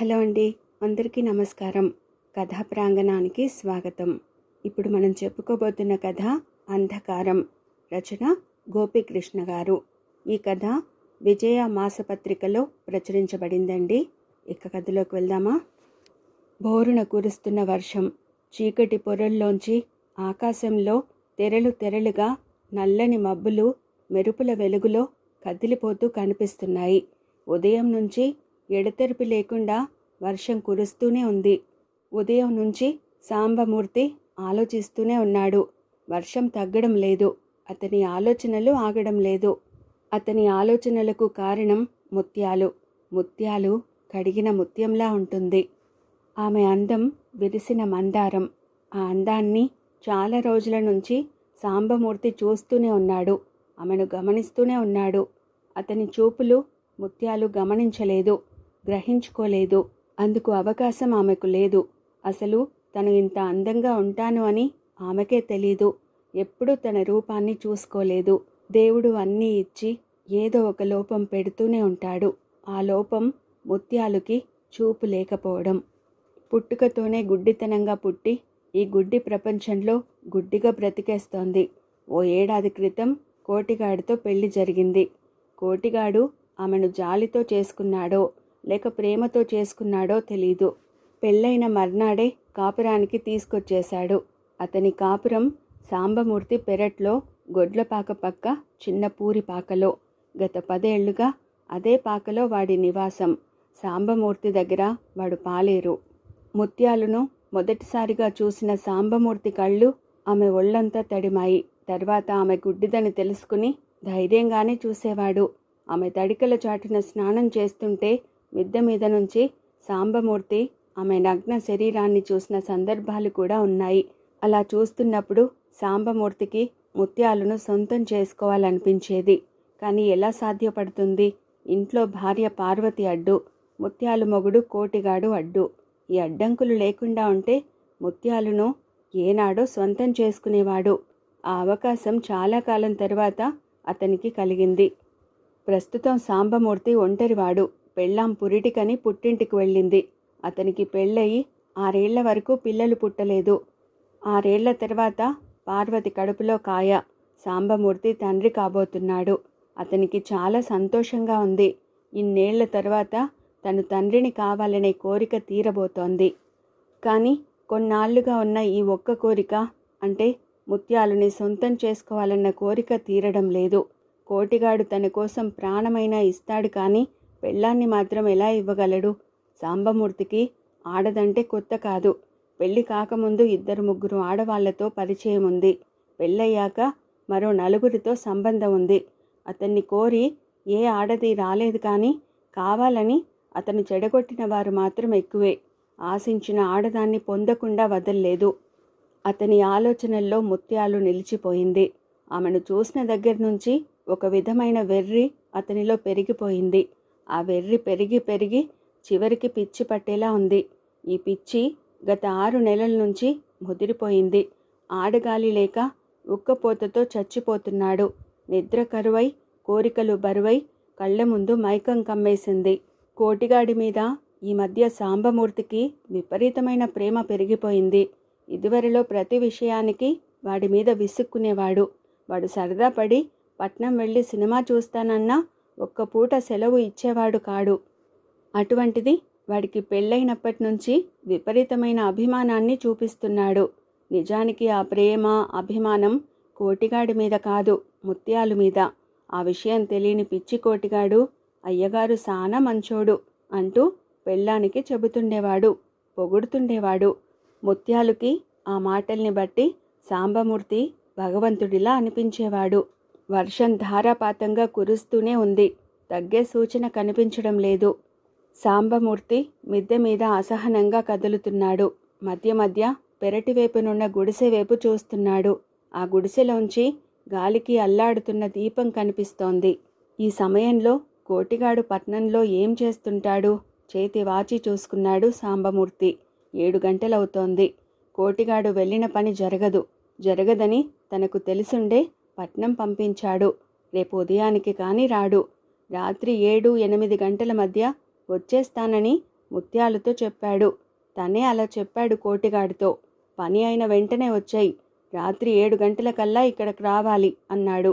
Hello అండి అందరికీ నమస్కారం. కథా ప్రాంగణానికి స్వాగతం. ఇప్పుడు మనం చెప్పుకోబోతున్న కథ అంధకారం. రచన గోపికృష్ణ గారు. ఈ కథ విజయ మాసపత్రికలో ప్రచురించబడిందండి. ఇక కథలోకి వెళ్దామా? బోరున కురుస్తున్న వర్షం చీకటి పొరల్లోంచి ఆకాశంలో తెరలు తెరలుగా నల్లని మబ్బులు మెరుపుల వెలుగులో కదిలిపోతూ కనిపిస్తున్నాయి. ఉదయం నుంచి ఎడతెరిపి లేకుండా వర్షం కురుస్తూనే ఉంది. ఉదయం నుంచి సాంబమూర్తి ఆలోచిస్తూనే ఉన్నాడు. వర్షం తగ్గడం లేదు. అతని ఆలోచనలు ఆగడం లేదు. అతని ఆలోచనలకు కారణం ముత్యాలు. ముత్యాలు కడిగిన ముత్యంలా ఉంటుంది. ఆమె అందం విరిసిన మందారం. ఆ అందాన్ని చాలా రోజుల నుంచి సాంబమూర్తి చూస్తూనే ఉన్నాడు. ఆమెను గమనిస్తూనే ఉన్నాడు. అతని చూపులు ముత్యాలు గమనించలేదు. గ్రహించుకోలేదు. అందుకు అవకాశం ఆమెకు లేదు. అసలు తను ఇంత అందంగా ఉంటాను అని ఆమెకే తెలీదు. ఎప్పుడూ తన రూపాన్ని చూసుకోలేదు. దేవుడు అన్నీ ఇచ్చి ఏదో ఒక లోపం పెడుతూనే ఉంటాడు. ఆ లోపం ముత్యాలుకి చూపు లేకపోవడం. పుట్టుకతోనే గుడ్డితనంగా పుట్టి ఈ గుడ్డి ప్రపంచంలో గుడ్డిగా బ్రతికేస్తోంది. ఓ ఏడాది క్రితం కోటిగాడితో పెళ్ళి జరిగింది. కోటిగాడు ఆమెను జాలితో చేసుకున్నాడో లేక ప్రేమతో చేసుకున్నాడో తెలీదు. పెళ్ళైన మర్నాడే కాపురానికి తీసుకొచ్చేశాడు. అతని కాపురం సాంబమూర్తి పెరట్లో గొడ్లపాక పక్క చిన్న పూరి పాకలో. గత పదేళ్ళుగా అదే పాకలో వాడి నివాసం. సాంబమూర్తి దగ్గర వాడు పాలేరు. ముత్యాలను మొదటిసారిగా చూసిన సాంబమూర్తి కళ్ళు ఆమె ఒళ్ళంతా తడిమాయి. తర్వాత ఆమె గుడ్డిదని తెలుసుకుని ధైర్యంగానే చూసేవాడు. ఆమె తడికల చాటున స్నానం చేస్తుంటే మిద్దె మీద నుంచి సాంబమూర్తి ఆమె నగ్న శరీరాన్ని చూసిన సందర్భాలు కూడా ఉన్నాయి. అలా చూస్తున్నప్పుడు సాంబమూర్తికి ముత్యాలను సొంతం చేసుకోవాలనిపించేది. కానీ ఎలా సాధ్యపడుతుంది? ఇంట్లో భార్య పార్వతి అడ్డు ముత్యాలు మొగుడు కోటిగాడు అడ్డు. ఈ అడ్డంకులు లేకుండా ఉంటే ముత్యాలను ఏనాడో సొంతం చేసుకునేవాడు. ఆ అవకాశం చాలా కాలం తర్వాత అతనికి కలిగింది. ప్రస్తుతం సాంబమూర్తి ఒంటరివాడు. పెళ్ళాం పురిటికని పుట్టింటికి వెళ్ళింది. అతనికి పెళ్ళయి ఆరేళ్ళ వరకు పిల్లలు పుట్టలేదు. ఆరేళ్ళ తర్వాత పార్వతి కడుపులో కాయ. సాంబమూర్తి తండ్రి కాబోతున్నాడు. అతనికి చాలా సంతోషంగా ఉంది. ఇన్నేళ్ళ తర్వాత తను తండ్రిని కావాలనే కోరిక తీరబోతోంది. కానీ కొన్నాళ్ళుగా ఉన్న ఈ ఒక్క కోరిక అంటే ముత్యాలని సొంతం చేసుకోవాలన్న కోరిక తీరడం లేదు. కోటిగాడు తన కోసం ప్రాణమైనా ఇస్తాడు కానీ పెళ్ళాన్ని మాత్రం ఎలా ఇవ్వగలడు? సాంబమూర్తికి ఆడదంటే కొత్త కాదు. పెళ్ళి కాకముందు ఇద్దరు ముగ్గురు ఆడవాళ్ళతో పరిచయం ఉంది పెళ్ళయ్యాక మరో నలుగురితో సంబంధం ఉంది. అతన్ని కోరి ఏ ఆడది రాలేదు కానీ కావాలని అతను చెడగొట్టిన వారు మాత్రం ఎక్కువే. ఆశించిన ఆడదాన్ని పొందకుండా వదల్లేదు. అతని ఆలోచనల్లో ముత్యాలు నిలిచిపోయింది. ఆమెను చూసిన దగ్గర నుంచి ఒక విధమైన వెర్రి అతనిలో పెరిగిపోయింది. ఆ వెర్రి పెరిగి పెరిగి చివరికి పిచ్చి పట్టేలా ఉంది. ఈ పిచ్చి గత ఆరు నెలల నుంచి ముదిరిపోయింది. ఆడగాలి లేక ఉక్కపోతతో చచ్చిపోతున్నాడు. నిద్ర కరువై కోరికలు బరువై కళ్ళ ముందు మైకం కమ్మేసింది. కోటిగాడి మీద ఈ మధ్య సాంబమూర్తికి విపరీతమైన ప్రేమ పెరిగిపోయింది. ఇదివరలో ప్రతి విషయానికి వాడి మీద విసుక్కునేవాడు. వాడు సరదా పడి పట్నం వెళ్ళి సినిమా చూస్తానన్నా ఒక్క పూట సెలవు ఇచ్చేవాడు కాడు. అటువంటిది వాడికి పెళ్ళైనప్పటి నుంచి విపరీతమైన అభిమానాన్ని చూపిస్తున్నాడు. నిజానికి ఆ ప్రేమ అభిమానం కోటిగాడి మీద కాదు ముత్యాలు మీద. ఆ విషయం తెలియని పిచ్చి కోటిగాడు అయ్యగారు సానా మంచోడు అంటూ పెళ్ళానికి చెబుతుండేవాడు పొగుడుతుండేవాడు. ముత్యాలుకి ఆ మాటల్ని బట్టి సాంబమూర్తి భగవంతుడిలా అనిపించేవాడు. వర్షం ధారాపాతంగా కురుస్తూనే ఉంది. తగ్గే సూచన కనిపించడం లేదు. సాంబమూర్తి మిద్దె మీద అసహనంగా కదులుతున్నాడు. మధ్య మధ్య పెరటి వైపునున్న గుడిసె వైపు చూస్తున్నాడు. ఆ గుడిసెలోంచి గాలికి అల్లాడుతున్న దీపం కనిపిస్తోంది. ఈ సమయంలో కోటిగాడు పట్నంలో ఏం చేస్తుంటాడు? చేతి వాచి చూసుకున్నాడు సాంబమూర్తి. ఏడు గంటలవుతోంది. కోటిగాడు వెళ్ళిన పని జరగదు. జరగదని తనకు తెలుసుండే పట్నం పంపించాడు. రేపు ఉదయానికి కానీ రాడు. రాత్రి ఏడు ఎనిమిది గంటల మధ్య వచ్చేస్తానని ముత్యాలతో చెప్పాడు. తనే అలా చెప్పాడు కోటిగాడితో. పని అయిన వెంటనే వచ్చాయి. రాత్రి ఏడు గంటలకల్లా ఇక్కడికి రావాలి అన్నాడు.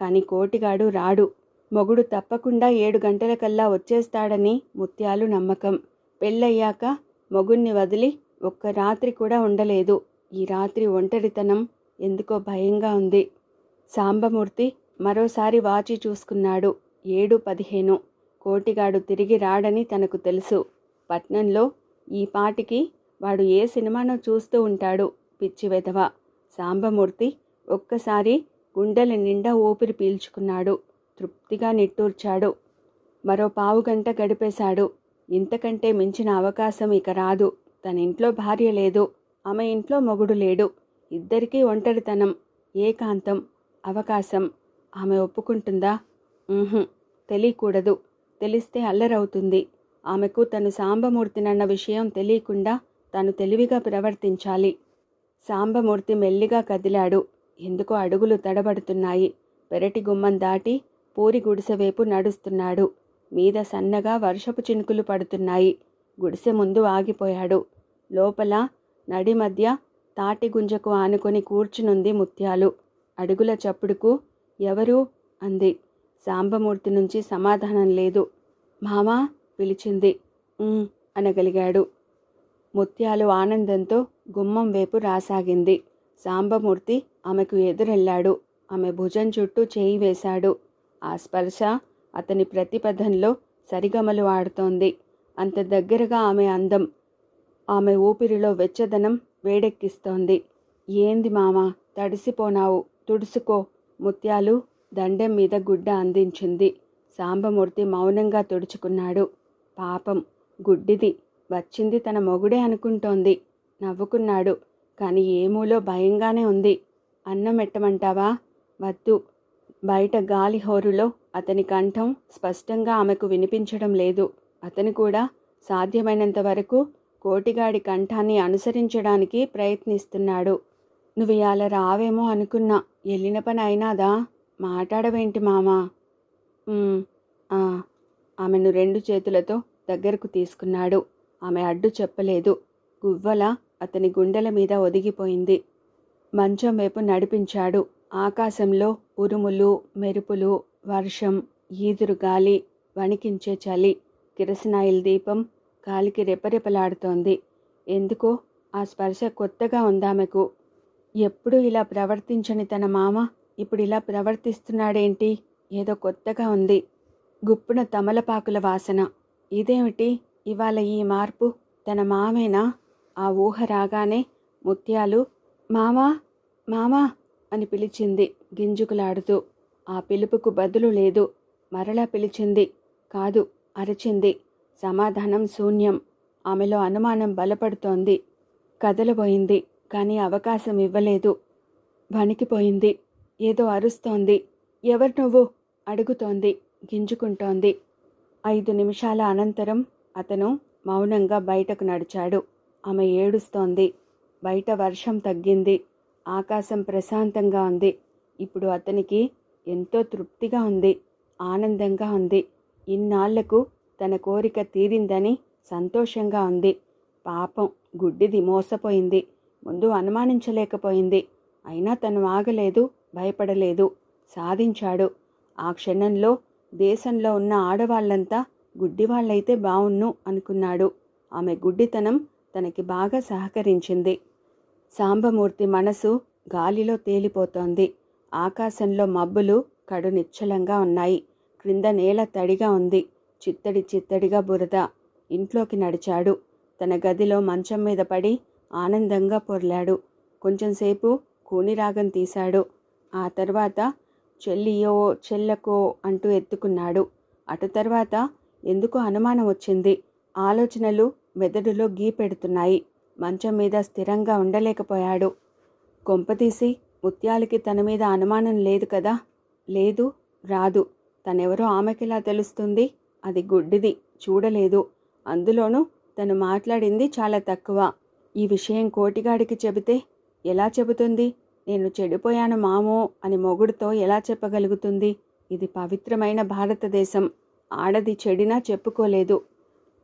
కానీ కోటిగాడు రాడు. మొగుడు తప్పకుండా ఏడు గంటలకల్లా వచ్చేస్తాడని ముత్యాలు నమ్మకం. పెళ్ళయ్యాక మొగుణ్ణి వదిలి ఒక్క రాత్రి కూడా ఉండలేదు. ఈ రాత్రి ఒంటరితనం ఎందుకో భయంగా ఉంది. సాంబమూర్తి మరోసారి వాచి చూసుకున్నాడు. ఏడు పదిహేను. కోటిగాడు తిరిగి రాడని తనకు తెలుసు. పట్నంలో ఈ పాటికి వాడు ఏ సినిమానో చూస్తూ ఉంటాడు. పిచ్చి వెధవ. సాంబమూర్తి ఒక్కసారి గుండెల నిండా ఊపిరి పీల్చుకున్నాడు. తృప్తిగా నిట్టూర్చాడు. మరో పావు గంట గడిపేశాడు. ఇంతకంటే మించిన అవకాశం ఇక రాదు. తన ఇంట్లో భార్య లేదు. ఆమె ఇంట్లో మొగుడు లేడు. ఇద్దరికీ ఒంటరితనం ఏకాంతం. అవకాశం. ఆమె ఒప్పుకుంటుందా? తెలియకూడదు. తెలిస్తే అల్లరవుతుంది. ఆమెకు తను సాంబమూర్తినన్న విషయం తెలియకుండా తను తెలివిగా ప్రవర్తించాలి. సాంబమూర్తి మెల్లిగా కదిలాడు. ఎందుకో అడుగులు తడబడుతున్నాయి. పెరటి గుమ్మం దాటి పూరి గుడిసె వైపు నడుస్తున్నాడు. మీద సన్నగా వర్షపు చినుకులు పడుతున్నాయి. గుడిసె ముందు ఆగిపోయాడు. లోపల నడి మధ్య తాటి గుంజకు ఆనుకొని కూర్చునుంది ముత్యాలు. అడుగుల చప్పుడుకు ఎవరు? అంది. సాంబమూర్తి నుంచి సమాధానం లేదు. మామా? పిలిచింది. అనగలిగాడు. ముత్యాలు ఆనందంతో గుమ్మం వైపు రాసాగింది. సాంబమూర్తి ఆమెకు ఎదురెళ్ళాడు. ఆమె భుజం చుట్టూ చేయి వేశాడు. ఆ స్పర్శ అతని ప్రతిపదంలో సరిగమలు ఆడుతోంది. అంత దగ్గరగా ఆమె అందం. ఆమె ఊపిరిలో వెచ్చదనం వేడెక్కిస్తోంది. ఏంది మామ? తడిసిపోనావు. తుడుసుకో ముత్యాలు దండెం మీద గుడ్డ అందించింది. సాంబమూర్తి మౌనంగా తుడుచుకున్నాడు. పాపం గుడ్డిది. వచ్చింది తన మొగుడే అనుకుంటోంది. నవ్వుకున్నాడు. కానీ ఏమూలో భయంగానే ఉంది. అన్నం పెట్టమంటావా వద్దు. బయట గాలి హోరులో అతని కంఠం స్పష్టంగా ఆమెకు వినిపించడం లేదు. అతను కూడా సాధ్యమైనంత వరకు కోటిగాడి కంఠాన్ని అనుసరించడానికి ప్రయత్నిస్తున్నాడు. నువ్వు ఇవాళ రావేమో అనుకున్నా. వెళ్ళిన పని అయినాదా? మాట్లాడవేంటి మామా? ఆమెను రెండు చేతులతో దగ్గరకు తీసుకున్నాడు. ఆమె అడ్డు చెప్పలేదు. గువ్వల అతని గుండెల మీద ఒదిగిపోయింది. మంచం వైపు నడిపించాడు. ఆకాశంలో ఉరుములు మెరుపులు వర్షం ఈదురు గాలి వణికించే చలి కిరసనాయిల్ దీపం గాలికి రెపరెపలాడుతోంది. ఎందుకో ఆ స్పర్శ కొత్తగా ఉందామెకు. ఎప్పుడు ఇలా ప్రవర్తించని తన మామ? ఇప్పుడు ఇలా ప్రవర్తిస్తున్నాడేంటి? ఏదో కొత్తగా ఉంది. గుప్పున తమలపాకుల వాసన. ఇదేమిటి? ఇవాళ ఈ మార్పు తన మామేనా? ఆ ఊహ రాగానే ముత్యాలు మామా మామా అని పిలిచింది గింజుకులాడుతూ. ఆ పిలుపుకు బదులు లేదు. మరలా పిలిచింది. కాదు అరిచింది. సమాధానం శూన్యం. ఆమెలో అనుమానం బలపడుతోంది. కదలబోయింది. కానీ అవకాశం ఇవ్వలేదు. వణికిపోయింది. ఏదో అరుస్తోంది. ఎవరు నువ్వు? అడుగుతోంది. గింజుకుంటోంది. ఐదు నిమిషాల అనంతరం అతను మౌనంగా బయటకు నడిచాడు. ఆమె ఏడుస్తోంది. బయట వర్షం తగ్గింది. ఆకాశం ప్రశాంతంగా ఉంది. ఇప్పుడు అతనికి ఎంతో తృప్తిగా ఉంది. ఆనందంగా ఉంది. ఇన్నాళ్ళకు తన కోరిక తీరిందని సంతోషంగా ఉంది. పాపం గుడ్డిది మోసపోయింది. ముందు అనుమానించలేకపోయింది. అయినా తను ఆగలేదు భయపడలేదు. సాధించాడు. ఆ క్షణంలో దేశంలో ఉన్న ఆడవాళ్ళంతా గుడ్డివాళ్ళైతే బావున్ను అనుకున్నాడు. ఆమె గుడ్డితనం తనకి బాగా సహకరించింది. సాంబమూర్తి మనసు గాలిలో తేలిపోతోంది. ఆకాశంలో మబ్బులు కడు నిశ్చలంగా ఉన్నాయి. క్రింద నేల తడిగా ఉంది. చిత్తడి చిత్తడిగా బురద. ఇంట్లోకి నడిచాడు. తన గదిలో మంచం మీద పడి ఆనందంగా పొర్లాడు. కొంచెంసేపు కూనిరాగం తీశాడు. ఆ తర్వాత చెల్లియో చెల్లకో అంటూ ఎత్తుకున్నాడు. అటు తర్వాత ఎందుకో అనుమానం వచ్చింది? ఆలోచనలు మెదడులో గీ పెడుతున్నాయి. మంచం మీద స్థిరంగా ఉండలేకపోయాడు. కొంపతీసి ముత్యాలకి తన మీద అనుమానం లేదు కదా? లేదు రాదు. తనెవరో ఆమెకిలా తెలుస్తుంది? అది గుడ్డిది చూడలేదు. అందులోనూ తను మాట్లాడింది చాలా తక్కువ. ఈ విషయం కోటిగాడికి చెబితే ఎలా చెబుతుంది? నేను చెడిపోయాను మామో అని మొగుడుతో ఎలా చెప్పగలుగుతుంది? ఇది పవిత్రమైన భారతదేశం. ఆడది చెడినా చెప్పుకోలేదు.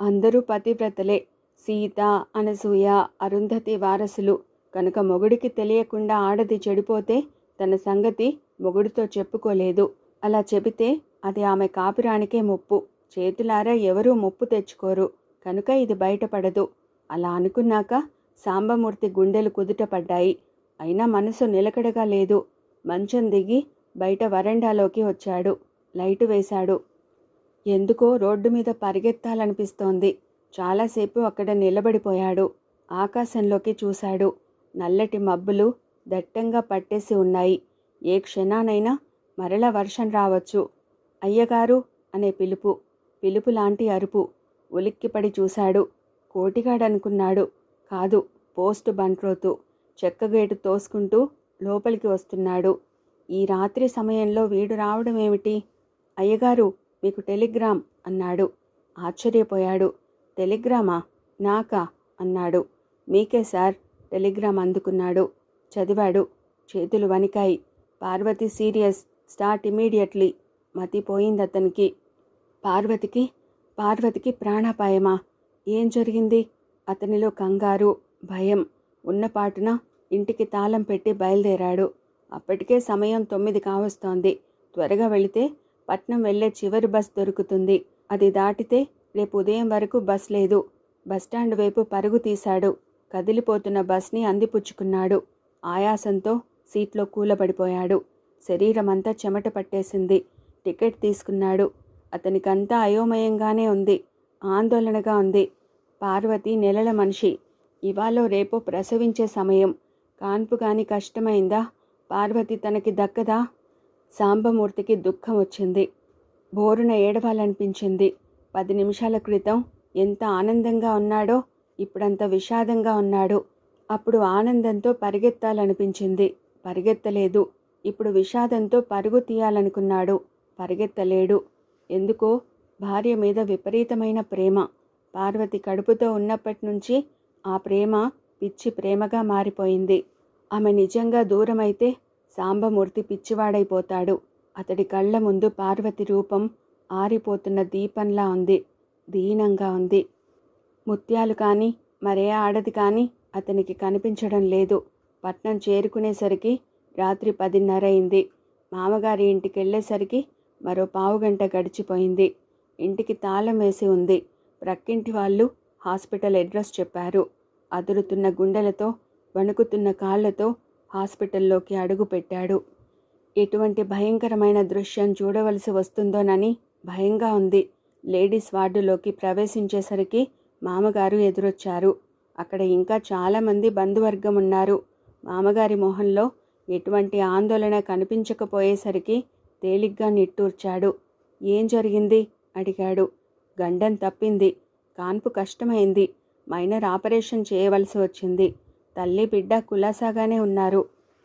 అందరూ పతివ్రతలే. సీత అనసూయ అరుంధతి వారసులు. కనుక మొగుడికి తెలియకుండా ఆడది చెడిపోతే తన సంగతి మొగుడితో చెప్పుకోలేదు. అలా చెబితే అది ఆమె కాపురానికే ముప్పు. చేతులారా ఎవరూ ముప్పు తెచ్చుకోరు. కనుక ఇది బయటపడదు. అలా అనుకున్నాక సాంబమూర్తి గుండెలు కుదుటపడ్డాయి అయినా మనసు నిలకడగా లేదు. మంచం దిగి బయట వరండాలోకి వచ్చాడు. లైటు వేశాడు. ఎందుకో రోడ్డు మీద పరిగెత్తాలనిపిస్తోంది. చాలాసేపు అక్కడ నిలబడిపోయాడు. ఆకాశంలోకి చూశాడు. నల్లటి మబ్బులు దట్టంగా పట్టేసి ఉన్నాయి. ఏ క్షణానైనా మరల వర్షం రావచ్చు. అయ్యగారు అనే పిలుపు. పిలుపు లాంటి అరుపు. ఉలిక్కిపడి చూశాడు. కోటిగాడనుకున్నాడు. కాదు. పోస్ట్ బంట్రోతు. చెక్కగేటు తోసుకుంటూ లోపలికి వస్తున్నాడు. ఈ రాత్రి సమయంలో వీడు రావడం ఏమిటి? అయ్యగారు మీకు టెలిగ్రామ్ అన్నాడు. ఆశ్చర్యపోయాడు. టెలిగ్రామా? నాకా? అన్నాడు. మీకే సార్. టెలిగ్రామ్ అందుకున్నాడు. చదివాడు. చేతులు వణికాయి. పార్వతి సీరియస్. Start immediately. మతిపోయింది అతనికి పార్వతికి? పార్వతికి ప్రాణాపాయమా? ఏం జరిగింది? అతనిలో కంగారు భయం ఉన్నపాటున ఇంటికి తాళం పెట్టి బయలుదేరాడు. అప్పటికే సమయం తొమ్మిది కావస్తోంది. త్వరగా వెళితే పట్నం వెళ్ళే చివరి బస్ దొరుకుతుంది. అది దాటితే రేపు ఉదయం వరకు బస్ లేదు. బస్టాండ్ వైపు పరుగు తీశాడు. కదిలిపోతున్న బస్ని అందిపుచ్చుకున్నాడు. ఆయాసంతో సీట్లో కూలబడిపోయాడు. శరీరమంతా చెమట పట్టేసింది. టికెట్ తీసుకున్నాడు. అతనికంతా అయోమయంగానే ఉంది. ఆందోళనగా ఉంది. పార్వతి నెలల మనిషి. ఇవాళో రేపో ప్రసవించే సమయం. కాన్పు కాని కష్టమైందా? పార్వతి తనకి దక్కదా? సాంబమూర్తికి దుఃఖం వచ్చింది. బోరున ఏడవాలనిపించింది. పది నిమిషాల క్రితం ఎంత ఆనందంగా ఉన్నాడో ఇప్పుడంత విషాదంగా ఉన్నాడు. అప్పుడు ఆనందంతో పరిగెత్తాలనిపించింది. పరిగెత్తలేదు. ఇప్పుడు విషాదంతో పరుగు తీయాలనుకున్నాడు. పరిగెత్తలేడు. ఎందుకో? భార్య మీద విపరీతమైన ప్రేమ. పార్వతి కడుపుతో ఉన్నప్పటి నుంచి ఆ ప్రేమ పిచ్చి ప్రేమగా మారిపోయింది. ఆమె నిజంగా దూరమైతే సాంబమూర్తి పిచ్చివాడైపోతాడు. అతడి కళ్ళ ముందు పార్వతి రూపం ఆరిపోతున్న దీపంలా ఉంది. దీనంగా ఉంది. ముత్యాలు కానీ మరే ఆడది కానీ అతనికి కనిపించడం లేదు. పట్నం చేరుకునేసరికి రాత్రి పదిన్నరైంది మామగారి ఇంటికి వెళ్ళేసరికి మరో పావుగంట గడిచిపోయింది. ఇంటికి తాళం వేసి ఉంది. ప్రక్కింటి వాళ్ళు హాస్పిటల్ అడ్రస్ చెప్పారు. అదురుతున్న గుండెలతో వణుకుతున్న కాళ్ళతో హాస్పిటల్లోకి అడుగు పెట్టాడు. ఎటువంటి భయంకరమైన దృశ్యం చూడవలసి వస్తుందోనని భయంగా ఉంది. లేడీస్ వార్డులోకి ప్రవేశించేసరికి మామగారు ఎదురొచ్చారు. అక్కడ ఇంకా చాలామంది బంధువర్గం ఉన్నారు. మామగారి మొహంలో ఎటువంటి ఆందోళన కనిపించకపోయేసరికి తేలిగ్గా నిట్టూర్చాడు. ఏం జరిగింది? అడిగాడు. గండం తప్పింది. కాన్పు కష్టమైంది. మైనర్ ఆపరేషన్ చేయవలసి వచ్చింది. తల్లి బిడ్డ కులాసాగానే ఉన్నారు.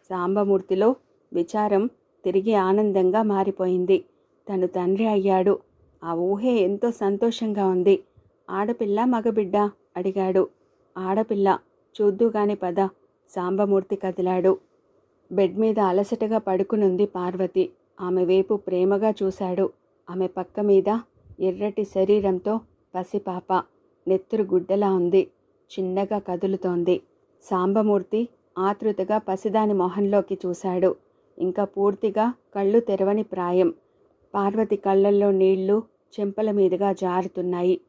సాంబమూర్తిలో విచారం తిరిగి ఆనందంగా మారిపోయింది. తను తండ్రి అయ్యాడు. ఆ ఊహే ఎంతో సంతోషంగా ఉంది. ఆడపిల్ల మగబిడ్డ? అడిగాడు. ఆడపిల్ల చూద్దుగాని పద. సాంబమూర్తి కదిలాడు. బెడ్ మీద అలసటగా పడుకునుంది పార్వతి. ఆమె వైపు ప్రేమగా చూశాడు. ఆమె పక్క మీద ఎర్రటి శరీరంతో పసిపాప నెత్తురు గుడ్డలా ఉంది చిన్నగా కదులుతోంది. సాంబమూర్తి ఆతృతగా పసిదాని మొహంలోకి చూశాడు. ఇంకా పూర్తిగా కళ్ళు తెరవని ప్రాయం. పార్వతి కళ్ళల్లో నీళ్ళు చెంపల మీదుగా జారుతున్నాయి.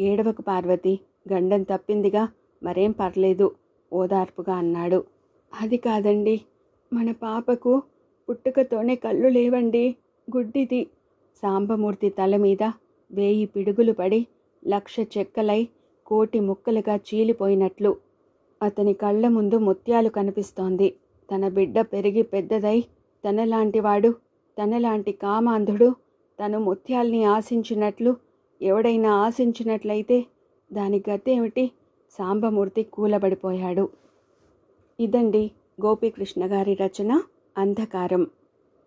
ఏడవకు పార్వతి గండం తప్పిందిగా మరేం పర్లేదు ఓదార్పుగా అన్నాడు. అది కాదండి మన పాపకు పుట్టుకతోనే కళ్ళు లేవండి గుడ్డిది. సాంబమూర్తి తల మీద వేయి పిడుగులు పడి లక్ష చెక్కలై కోటి ముక్కలుగా చీలిపోయినట్లు అతని కళ్ళ ముందు ముత్యాలు కనిపిస్తోంది. తన బిడ్డ పెరిగి పెద్దదై తనలాంటివాడు తనలాంటి కామాంధుడు తను ముత్యాల్ని ఆశించినట్లు ఎవడైనా ఆశించినట్లయితే దాని గతేమిటి? సాంబమూర్తి కూలబడిపోయాడు. ఇదండి గోపీకృష్ణ గారి రచన అంధకారం.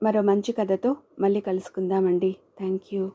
మరో మంచి కథతో మళ్ళీ కలుసుకుందామండి. Thank you